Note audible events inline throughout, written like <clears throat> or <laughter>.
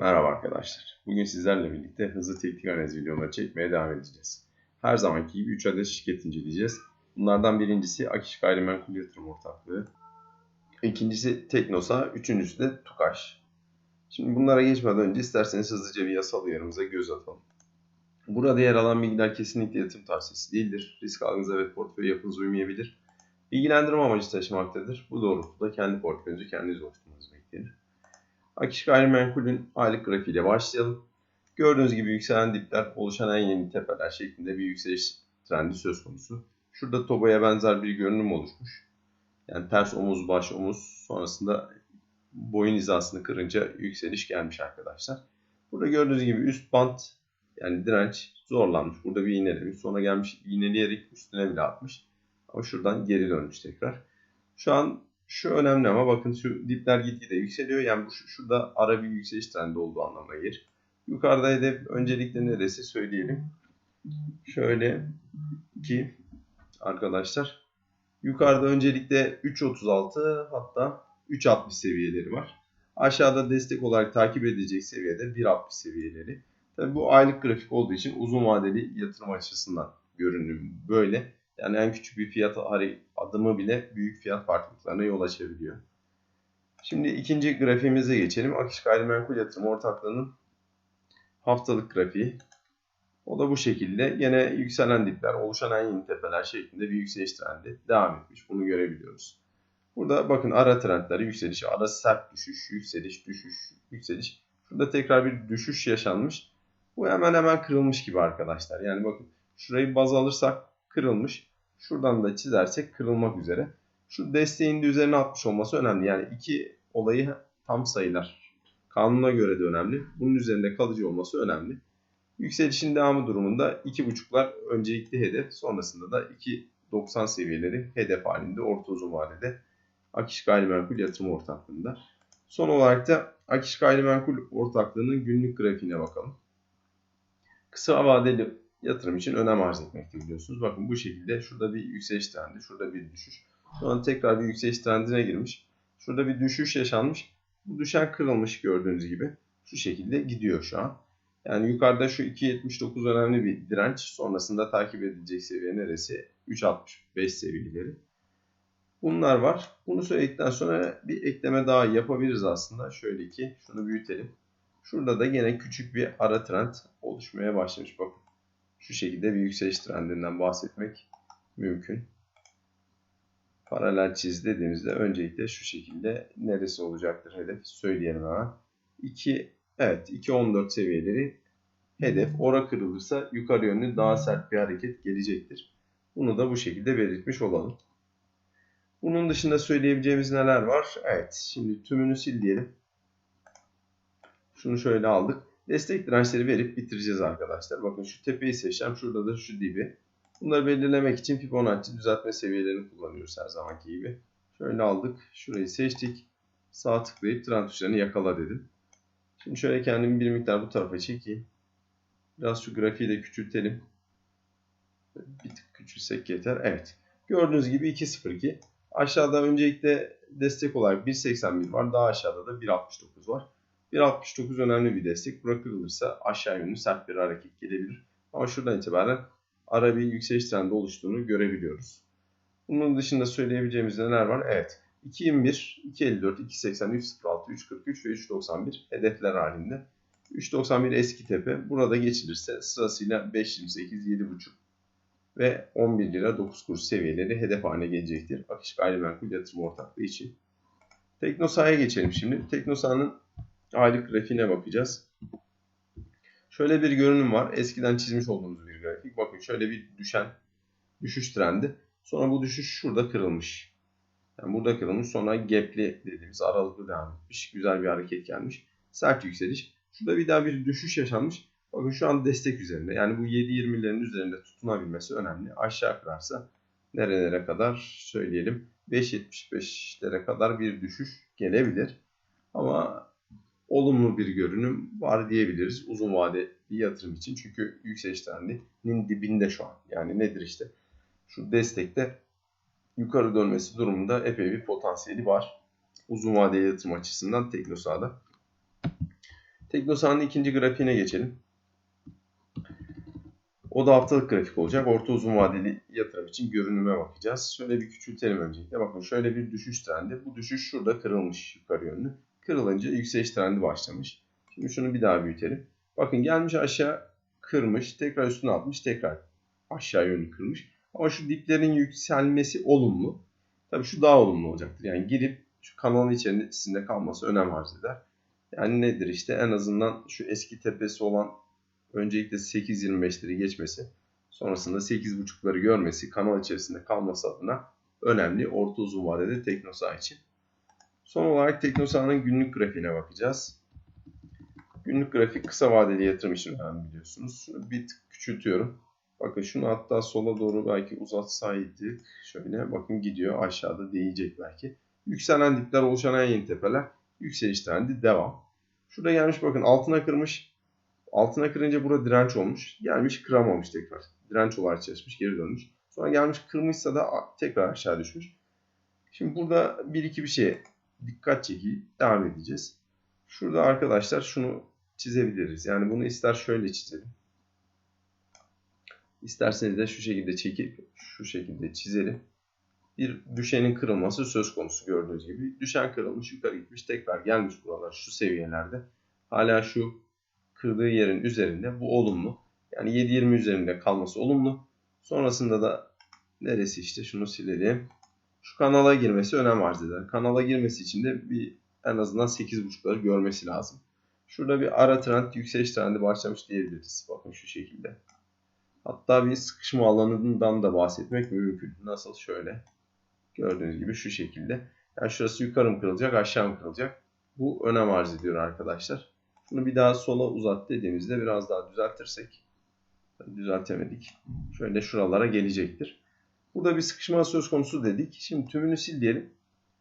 Merhaba arkadaşlar. Bugün sizlerle birlikte hızlı teknik analiz videoları çekmeye devam edeceğiz. Her zamanki gibi 3 adet şirket inceleyeceğiz. Bunlardan birincisi Akiş Gayrimenkul Yatırım Ortaklığı. İkincisi Teknosa, üçüncüsü de Tukaş. Şimdi bunlara geçmeden önce isterseniz hızlıca bir yasal uyarımıza göz atalım. Burada yer alan bilgiler kesinlikle yatırım tavsiyesi değildir. Risk algınıza ve portföy yapınıza uymayabilir. Bilgilendirme amacı taşımaktadır. Bu doğrultuda kendi portföyünüzü kendiniz oluşturmanız beklenir. Akiş Gayrimenkul'ün aylık grafiğiyle başlayalım. Gördüğünüz gibi yükselen dipler, oluşan en yeni tepeler şeklinde bir yükseliş trendi söz konusu. Şurada Tobo'ya benzer bir görünüm oluşmuş. Yani ters omuz baş omuz sonrasında boyun hizasını kırınca yükseliş gelmiş arkadaşlar. Burada gördüğünüz gibi üst bant yani direnç zorlanmış. Burada bir iğnelemiş. Sonra gelmiş iğneleyerek üstüne bile atmış. Ama şuradan geri dönmüş tekrar. Şu an şu önemli ama bakın şu dipler gitgide yükseliyor. Yani bu şurada ara bir yükseliş trendi olduğu anlamına gelir. Yukarıda hedef öncelikle neresi söyleyelim. Şöyle ki arkadaşlar yukarıda öncelikle 3.36 hatta 3.60 seviyeleri var. Aşağıda destek olarak takip edecek seviyede 1.60 seviyeleri. Tabi bu aylık grafik olduğu için uzun vadeli yatırım açısından görünüm böyle. Yani en küçük bir fiyat adımı bile büyük fiyat farklılıklarına yol açabiliyor. Şimdi ikinci grafiğimize geçelim. Akış Gayrimenkul Yatırım Ortaklığı'nın haftalık grafiği. O da bu şekilde. Yine yükselen dipler, oluşan en yeni tepeler şeklinde bir yükseliş trendi devam etmiş. Bunu görebiliyoruz. Burada bakın ara trendleri yükseliş, ara sert düşüş, yükseliş, düşüş, yükseliş. Şurada tekrar bir düşüş yaşanmış. Bu hemen hemen kırılmış gibi arkadaşlar. Yani bakın şurayı baz alırsak kırılmış. Şuradan da çizersek kırılmak üzere. Şu desteğin de üzerine atmış olması önemli. Yani iki olayı tam sayılar. Kanuna göre de önemli. Bunun üzerinde kalıcı olması önemli. Yükselişin devamı durumunda 2.5'lar öncelikli hedef. Sonrasında da 2.90 seviyeleri hedef halinde orta uzun vadede Akiş Gayrimenkul Yatırım Ortaklığı'nda. Son olarak da Akiş Gayrimenkul Ortaklığı'nın günlük grafiğine bakalım. Kısa vadeli yatırım için önem arz etmekte biliyorsunuz. Bakın bu şekilde şurada bir yükseliş trendi, şurada bir düşüş. Sonra tekrar bir yükseliş trendine girmiş. Şurada bir düşüş yaşanmış. Bu düşen kırılmış gördüğünüz gibi. Şu şekilde gidiyor şu an. Yani yukarıda şu 2.79 önemli bir direnç. Sonrasında takip edilecek seviye neresi? 3.65 seviyeleri. Bunlar var. Bunu söyledikten sonra bir ekleme daha yapabiliriz aslında. Şöyle ki şunu büyütelim. Şurada da yine küçük bir ara trend oluşmaya başlamış. Bakın şu şekilde bir yükseliş trendinden bahsetmek mümkün. Paralel çiz dediğimizde öncelikle şu şekilde neresi olacaktır hedef söyleyelim hemen. 2 evet 2.14 seviyeleri hedef. Ora kırılırsa yukarı yönlü daha sert bir hareket gelecektir. Bunu da bu şekilde belirtmiş olalım. Bunun dışında söyleyebileceğimiz neler var? Evet şimdi tümünü sil diyelim. Şunu şöyle aldık. Destek dirençleri verip bitireceğiz arkadaşlar. Bakın şu tepeyi seçeceğim. Şurada da şu dibi. Bunları belirlemek için Fibonacci düzeltme seviyelerini kullanıyoruz her zamanki gibi. Şöyle aldık. Şurayı seçtik. Sağ tıklayıp trend tuşlarını yakala dedim. Şimdi şöyle kendimi bir miktar bu tarafa çekeyim. Biraz şu grafiği de küçültelim. Bir tık küçülsek yeter. Evet. Gördüğünüz gibi 2.02. Aşağıda öncelikle destek olarak 1.81 var. Daha aşağıda da 1.69 var. 1.69 önemli bir destek. Bırakılırsa aşağı yönlü sert bir hareket gelebilir. Ama şuradan itibaren ara bir yükseliş trendi oluştuğunu görebiliyoruz. Bunun dışında söyleyebileceğimiz neler var? Evet. 2.21, 2.54, 2.80, 3.06, 3.43 ve 3.91 hedefler halinde. 3.91 eski tepe. Burada geçilirse sırasıyla 5.28, 7.5 ve 11 lira 9 kuruş seviyeleri hedef haline gelecektir. Akış Gayrimenkul Yatırım Ortaklığı için. Teknosa'ya geçelim şimdi. Teknosa'nın aylık grafiğine bakacağız. Şöyle bir görünüm var. Eskiden çizmiş olduğumuz bir grafik. Bakın şöyle bir düşen düşüş trendi. Sonra bu düşüş şurada kırılmış. Yani burada kırılmış. Sonra gapli dediğimiz aralıklı devam etmiş. Güzel bir hareket gelmiş. Sert yükseliş. Şurada bir daha bir düşüş yaşanmış. Bakın şu an destek üzerinde. Yani bu 7.20'lerin üzerinde tutunabilmesi önemli. Aşağı kırarsa nerelere kadar söyleyelim 5.75'lere kadar bir düşüş gelebilir. Ama olumlu bir görünüm var diyebiliriz uzun vadeli yatırım için. Çünkü yükseliş trendinin dibinde şu an. Yani nedir işte şu destekte yukarı dönmesi durumunda epey bir potansiyeli var. Uzun vadeli yatırım açısından Teknosa'da. Teknosa'nın ikinci grafiğine geçelim. O da haftalık grafik olacak. Orta uzun vadeli yatırım için görünüme bakacağız. Şöyle bir küçültelim öncelikle. Bakın şöyle bir düşüş trendi. Bu düşüş şurada kırılmış yukarı yönlü. Kırılınca yükseliş trendi başlamış. Şimdi şunu bir daha büyütelim. Bakın gelmiş aşağı kırmış. Tekrar üstüne atmış. Tekrar aşağı yönlü kırmış. Ama şu diplerin yükselmesi olumlu. Tabii şu daha olumlu olacaktır. Yani girip şu kanalın içerisinde kalması önem arz eder. Yani nedir işte en azından şu eski tepesi olan öncelikle 8.25'leri geçmesi, sonrasında 8.5'ları görmesi, kanal içerisinde kalması adına önemli orta uzun vadede Teknosa için. Son olarak Teknosa'nın günlük grafiğine bakacağız. Günlük grafik kısa vadeli yatırım için önemli biliyorsunuz. Şunu bir tık küçültüyorum. Bakın şunu hatta sola doğru belki uzatsaydık. Şöyle bakın gidiyor aşağıda değecek belki. Yükselen dipler oluşan en yeni tepeler. Yükseliş trendi devam. Şurada gelmiş bakın altına kırmış. Altına kırınca burada direnç olmuş. Gelmiş kıramamış tekrar. Direnç olarak çalışmış geri dönmüş. Sonra gelmiş kırmışsa da tekrar aşağı düşmüş. Şimdi burada bir iki bir şeye dikkat çekip devam edeceğiz. Şurada arkadaşlar şunu çizebiliriz. Yani bunu ister şöyle çizelim. İsterseniz de şu şekilde çekip şu şekilde çizelim. Bir düşenin kırılması söz konusu gördüğünüz gibi. Düşen kırılmış yukarı gitmiş tekrar gelmiş buralar şu seviyelerde. Hala şu kırdığı yerin üzerinde bu olumlu. Yani 7.20 üzerinde kalması olumlu. Sonrasında da neresi işte şunu silelim. Şu kanala girmesi önem arz eder. Kanala girmesi için de bir en azından 8.5'ları görmesi lazım. Şurada bir ara trend yükseliş trendi başlamış diyebiliriz. Bakın şu şekilde. Hatta bir sıkışma alanından da bahsetmek mümkün. Nasıl? Şöyle. Gördüğünüz gibi şu şekilde. Yani şurası yukarı mı kırılacak, aşağı mı kırılacak? Bu önem arz ediyor arkadaşlar. Bunu bir daha sola uzat dediğimizde biraz daha düzeltirsek. Düzeltemedik. Şöyle şuralara gelecektir. Burada bir sıkışma söz konusu dedik. Şimdi tümünü sil diyelim.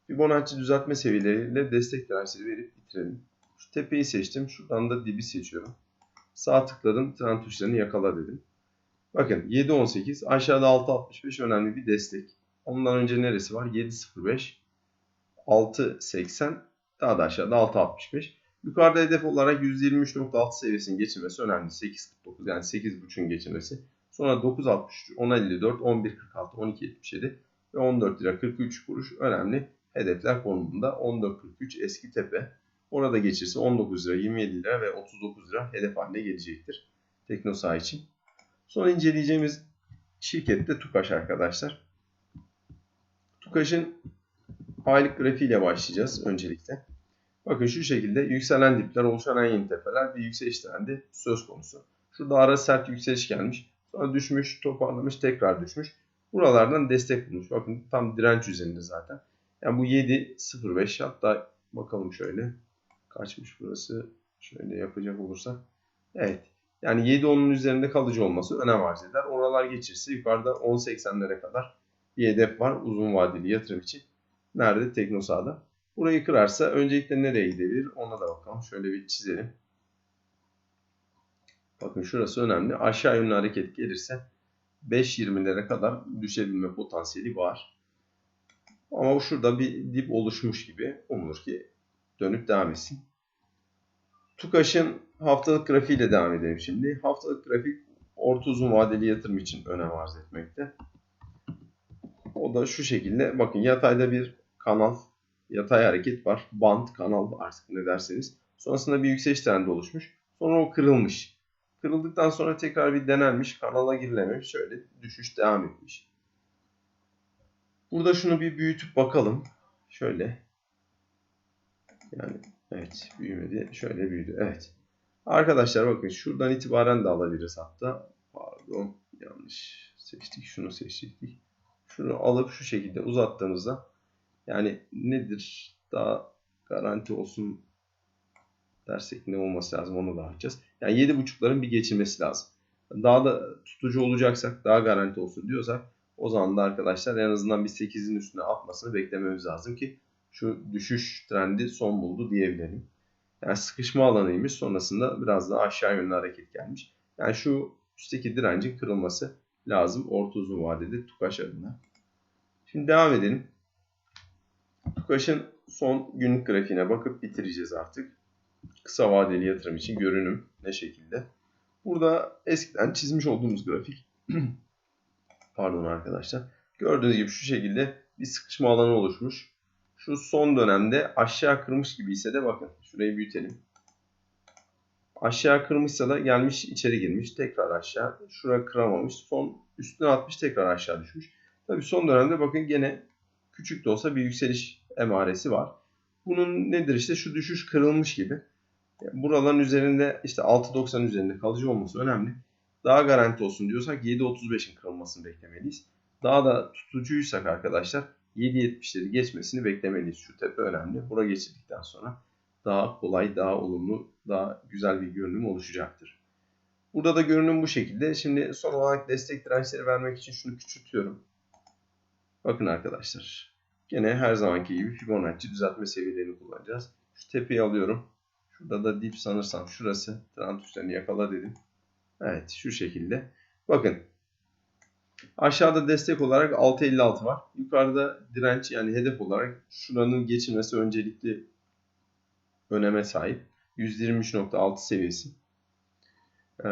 Fibonacci düzeltme seviyeleriyle destek dirençleri verip bitirelim. Şu tepeyi seçtim. Şuradan da dibi seçiyorum. Sağ tıkladım. Trend tuşlarını yakala dedim. Bakın 7.18 aşağıda 6.65 önemli bir destek. Ondan önce neresi var? 7.05 6.80 daha da aşağıda 6.65. Yukarıda hedef olarak %23.6 seviyesinin geçilmesi önemli. 8.49 yani 8.5'un geçilmesi. Sonra 9.63, 10.54, 11.46, 12.77 ve 14 lira 43 kuruş önemli hedefler konumunda. 14.43 eski tepe. Orada geçirse 19 lira, 27 lira ve 39 lira hedef haline gelecektir. Teknosa için. Sonra inceleyeceğimiz şirket de Tukaş arkadaşlar. Tukaş'ın aylık grafiğiyle başlayacağız öncelikle. Bakın şu şekilde yükselen dipler, oluşan en yeni tepeler bir yükseliş trendi söz konusu. Şurada ara sert yükseliş gelmiş. Sonra düşmüş, toparlamış, tekrar düşmüş. Buralardan destek bulmuş. Bakın tam direnç üzerinde zaten. Yani bu 7.05 hatta bakalım şöyle. Kaçmış burası? Şöyle yapacak olursak. Evet. Yani 7.10'un üzerinde kalıcı olması önem arz eder. Oralar geçirse yukarıda 10.80'lere kadar bir hedef var uzun vadeli yatırım için. Nerede? Teknosa'da. Burayı kırarsa öncelikle nereye gidebilir ona da bakalım. Şöyle bir çizelim. Bakın şurası önemli. Aşağı yönlü hareket gelirse 5.20'lere kadar düşebilme potansiyeli var. Ama şurada bir dip oluşmuş gibi umulur ki dönüp devam etsin. Tukaş'ın haftalık grafiğiyle devam edelim şimdi. Haftalık grafik orta uzun vadeli yatırım için önem arz etmekte. O da şu şekilde. Bakın yatayda bir kanal, yatay hareket var. Band, kanal artık ne derseniz. Sonrasında bir yükseliş trendi oluşmuş. Sonra o kırılmış. Kırıldıktan sonra tekrar bir denenmiş. Kanala girilememiş. Şöyle düşüş devam etmiş. Burada şunu bir büyütüp bakalım. Şöyle. Yani evet büyümedi. Şöyle büyüdü. Evet. Arkadaşlar bakın şuradan itibaren de alabiliriz hatta. Pardon yanlış seçtik. Şunu seçtik. Şunu alıp şu şekilde uzattığımızda yani nedir daha garanti olsun dersek ne olması lazım onu da açacağız. Yani 7.5'ların bir geçilmesi lazım. Daha da tutucu olacaksak daha garanti olsun diyorsak o zaman da arkadaşlar en azından bir 8'in üstüne atmasını beklememiz lazım ki şu düşüş trendi son buldu diyebilelim. Yani sıkışma alanıymış sonrasında biraz daha aşağı yönlü hareket gelmiş. Yani şu üstteki direncin kırılması lazım orta uzun vadede Tukaş adına. Şimdi devam edelim. Tukaş'ın son günlük grafiğine bakıp bitireceğiz artık. Kısa vadeli yatırım için görünüm ne şekilde. Burada eskiden çizmiş olduğumuz grafik <clears throat> pardon arkadaşlar. Gördüğünüz gibi şu şekilde bir sıkışma alanı oluşmuş. Şu son dönemde aşağı kırmış gibi ise de bakın şurayı büyütelim. Aşağı kırmışsa da gelmiş içeri girmiş. Tekrar aşağı. Şuraya kıramamış. Son üstüne atmış tekrar aşağı düşmüş. Tabi son dönemde bakın gene küçük de olsa bir yükseliş emaresi var. Bunun nedir işte şu düşüş kırılmış gibi. Buraların üzerinde işte 6.90 üzerinde kalıcı olması önemli. Daha garanti olsun diyorsak 7.35'in kırılmasını beklemeliyiz. Daha da tutucuysak arkadaşlar 7.70'leri geçmesini beklemeliyiz. Şu tepe önemli. Bura geçildikten sonra daha kolay, daha olumlu, daha güzel bir görünüm oluşacaktır. Burada da görünüm bu şekilde. Şimdi son olarak destek dirençleri vermek için şunu küçültüyorum. Bakın arkadaşlar. Gene her zamanki gibi Fibonacci düzeltme seviyelerini kullanacağız. Şu tepeyi alıyorum. Şurada da dip sanırsam şurası. Trend üstlerini yakala dedim. Evet şu şekilde. Bakın. Aşağıda destek olarak 6.56 var. Yukarıda direnç yani hedef olarak şuranın geçilmesi öncelikli öneme sahip. 123.6 seviyesi. Ee,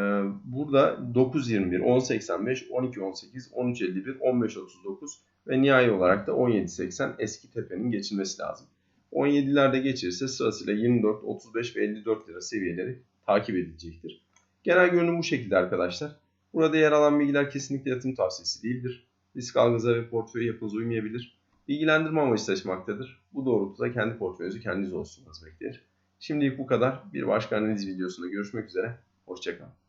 burada 9.21, 10.85, 12.18, 13.51, 15.39 ve nihai olarak da 17.80 eski tepenin geçilmesi lazım. 17'lerde geçirse sırasıyla 24, 35 ve 54 lira seviyeleri takip edilecektir. Genel görünüm bu şekilde arkadaşlar. Burada yer alan bilgiler kesinlikle yatırım tavsiyesi değildir. Risk algınıza ve portföy yapınıza uymayabilir. Bilgilendirme amaçlı taşımaktadır. Bu doğrultuda kendi portföyünüzü kendiniz oluşturmanız beklenir. Şimdilik bu kadar. Bir başka analiz videosunda görüşmek üzere. Hoşçakalın.